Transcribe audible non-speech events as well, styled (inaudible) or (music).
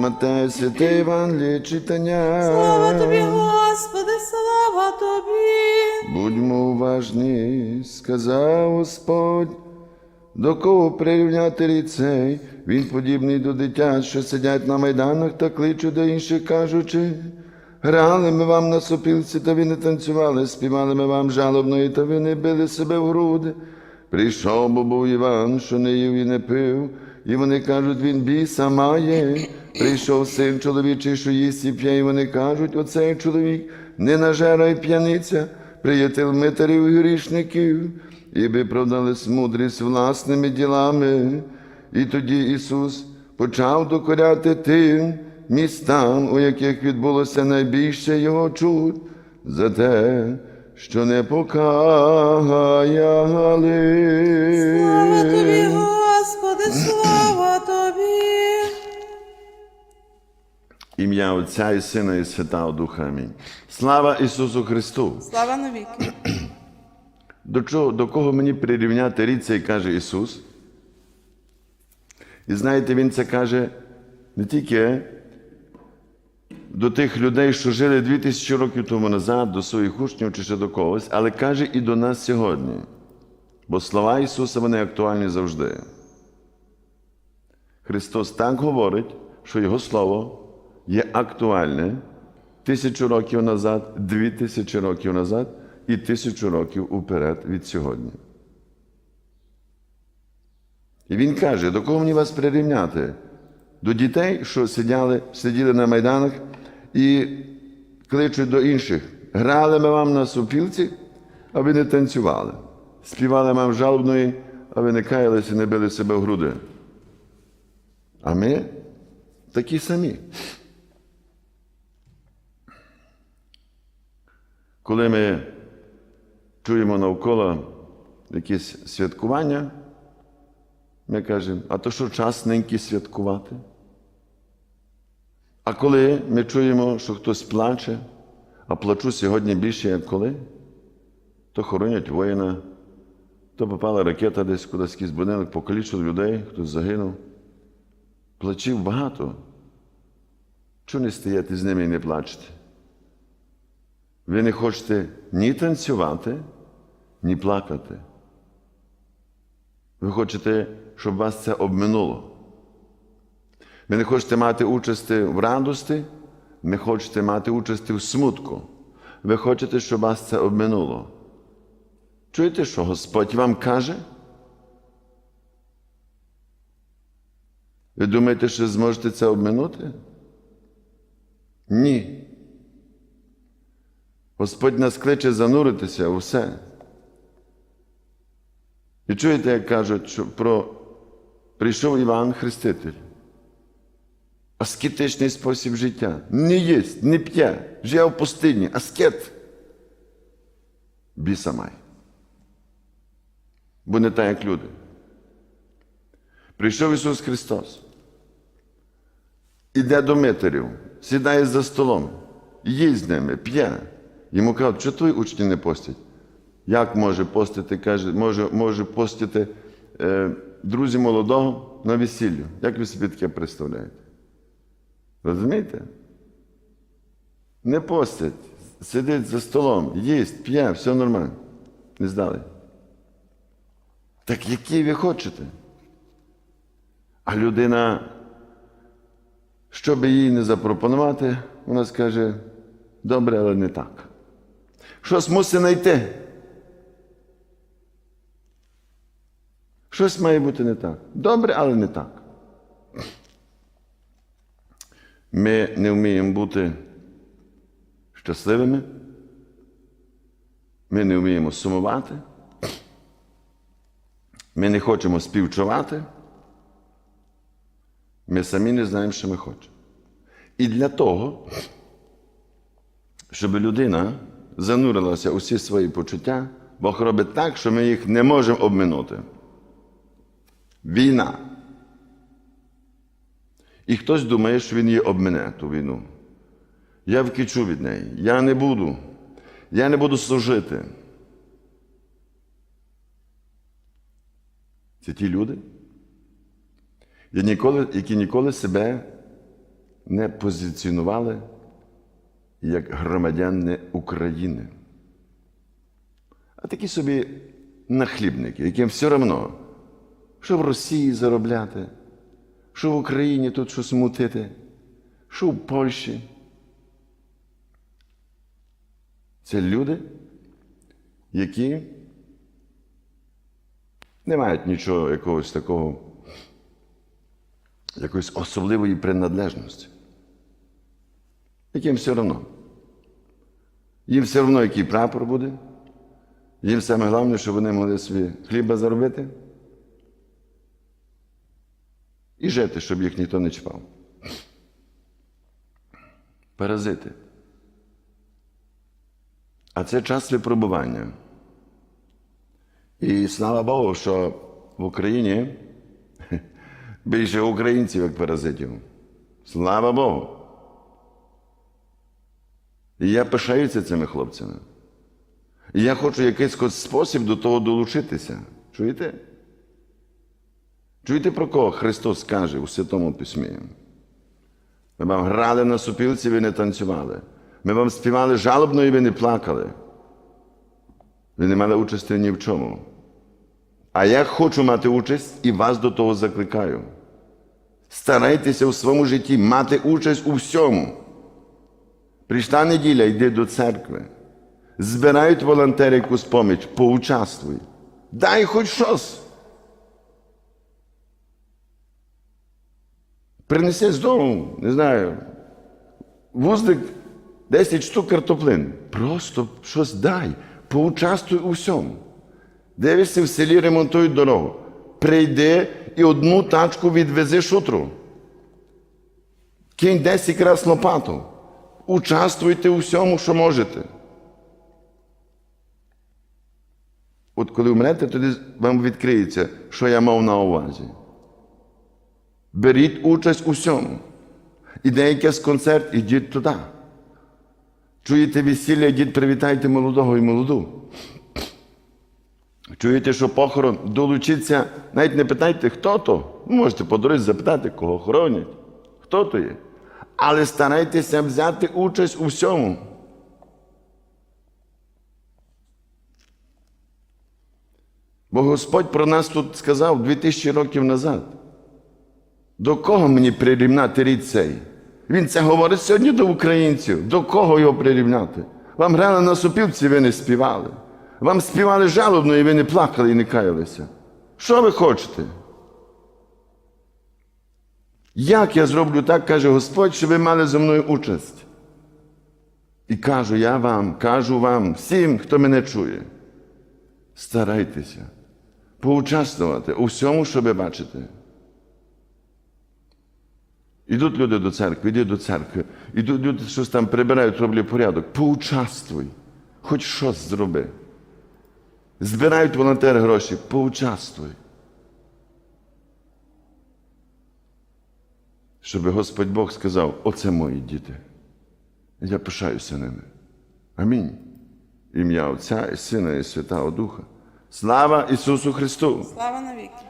Матея, святе Євангеліє читання. Слава тобі, Господи, слава тобі. Будьмо уважні, сказав Господь, до кого прирівняти ліцей, він подібний до дитят, що сидять на майданах та кличуть до інших, кажучи, грали ми вам на сопілці, та ви не танцювали, співали ми вам жалобної, та ви не били себе в груди. Прийшов, бо був Іван, що не їв і не пив, і вони кажуть, він біса має. Прийшов син чоловічий, що їсть і п'є, і вони кажуть, оцей чоловік не нажера й п'яниця, приятель митарів і грішників, і би продались мудрість власними ділами. І тоді Ісус почав докоряти тим містам, у яких відбулося найбільше Його чуд, за те, що не покаяли. Слава тобі, Господи, слава тобі. Ім'я Отця і Сина і Святого Духа. Амінь. Слава Ісусу Христу! Слава навіки. До, чого, до кого мені прирівняти рід цей каже Ісус? І знаєте, Він це каже не тільки до тих людей, що жили 2000 років тому назад, до своїх учнів чи ще до когось, але каже і до нас сьогодні. Бо слова Ісуса вони актуальні завжди. Христос так говорить, що Його Слово є актуальне тисячу років назад, дві тисячі років назад і тисячу років уперед від сьогодні. І він каже, до кого мені вас прирівняти? До дітей, що сиділи, сиділи на майданах і кличуть до інших. Грали ми вам на супілці, а ви не танцювали. Співали вам жалобної, а ви не каялися і не били себе в груди. А ми такі самі. Коли ми чуємо навколо якісь святкування, ми кажемо, а то що час неньки святкувати? А коли ми чуємо, що хтось плаче, а плачу сьогодні більше, як коли, то хоронять воїна, то попала ракета десь кудись якийсь будинок, покалічили людей, хтось загинув. Плачів багато. Чого не стояти з ними і не плачете? Ви не хочете ні танцювати, ні плакати. Ви хочете, щоб вас це обминуло. Ви не хочете мати участі в радості, не хочете мати участі в смутку. Ви хочете, щоб вас це обминуло. Чуєте, що Господь вам каже? Ви думаєте, що зможете це обминути? Ні. Господь нас кличе зануритися у все. І чуєте, як кажуть, що про прийшов Іван Хреститель. Аскетичний спосіб життя. Не їсть, не п'є, живе в пустині, аскет. Біса має. Бо не так, як люди. Прийшов Ісус Христос. Іде до митарів, сідає за столом, їсть з ними, п'є. Йому кажуть, що твої учні не постять? Як може постити, каже, може, може постити е, друзі молодого на весіллю? Як ви собі таке представляєте? Розумієте? Не постять, сидить за столом, їсть, п'є, все нормально. Не здали. Так які ви хочете? А людина, що би їй не запропонувати, вона скаже, добре, але не так. Щось мусить знайти. Щось має бути не так. Добре, але не так. Ми не вміємо бути щасливими. Ми не вміємо сумувати. Ми не хочемо співчувати. Ми самі не знаємо, що ми хочемо. І для того, щоб людина занурилася у всі свої почуття, Бог робить так, що ми їх не можемо обминути. Війна. І хтось думає, що він її обмине ту війну. Я вкічу від неї. Я не буду. Я не буду служити. Це ті люди, які ніколи себе не позиціонували як громадяни України. А такі собі нахлібники, яким все одно, що в Росії заробляти, що в Україні тут щось мутити, що в Польщі. Це люди, які не мають нічого якогось такого, якоїсь особливої принадлежності. Яким все одно. Їм все одно, який прапор буде. Їм саме головне, щоб вони могли собі хліба заробити і жити, щоб їх ніхто не чіпав. Паразити. А це час випробування. І слава Богу, що в Україні (laughs) більше українців, як паразитів. Слава Богу. Я пишаюся цими хлопцями. Я хочу якийсь спосіб до того долучитися. Чуєте? Чуєте, про кого Христос каже у Святому Письмі? Ми вам грали на супілці, ви не танцювали. Ми вам співали жалобно і ви не плакали. Ви не мали участі ні в чому. А я хочу мати участь і вас до того закликаю. Старайтеся у своєму житті мати участь у всьому. Прийшла неділя, йди до церкви. Збирають волонтери якусь поміч, поучаствуй. Дай хоч щось. Принеси з дому, не знаю, вузлик 10 штук картоплин. Просто щось дай, поучаствуй у всьому. Дивишся, в селі ремонтують дорогу. Прийди і одну тачку відвези шутру. Кинь 10 раз лопату. Участвуйте у всьому, що можете. От коли вмрете, тоді вам відкриється, що я мав на увазі. Беріть участь у всьому. Іде якийсь концерт, ідіть туди. Чуєте весілля, ідіть, привітайте молодого і молоду. Чуєте, що похорон долучиться, навіть не питайте, хто то. Можете по дорозі запитати, кого хоронять, хто то є. Але старайтеся взяти участь у всьому. Бо Господь про нас тут сказав 2000 років назад. До кого мені прирівняти рід цей? Він це говорить сьогодні до українців. До кого його прирівняти? Вам грали на супілці, ви не співали. Вам співали жалобно, і ви не плакали і не каялися. Що ви хочете? Як я зроблю так, каже Господь, щоб ви мали зі мною участь? І кажу я вам, кажу вам, всім, хто мене чує, старайтеся поучаствувати у всьому, що ви бачите. Ідуть люди до церкви, йди до церкви, ідуть люди щось там прибирають, роблять порядок. Поучаствуй, хоч щось зроби. Збирають волонтери гроші, поучаствуй. Щоб Господь Бог сказав, оце мої діти. Я пишаюся ними. Амінь. Ім'я Отця і Сина і Святого Духа. Слава Ісусу Христу! Слава навіки.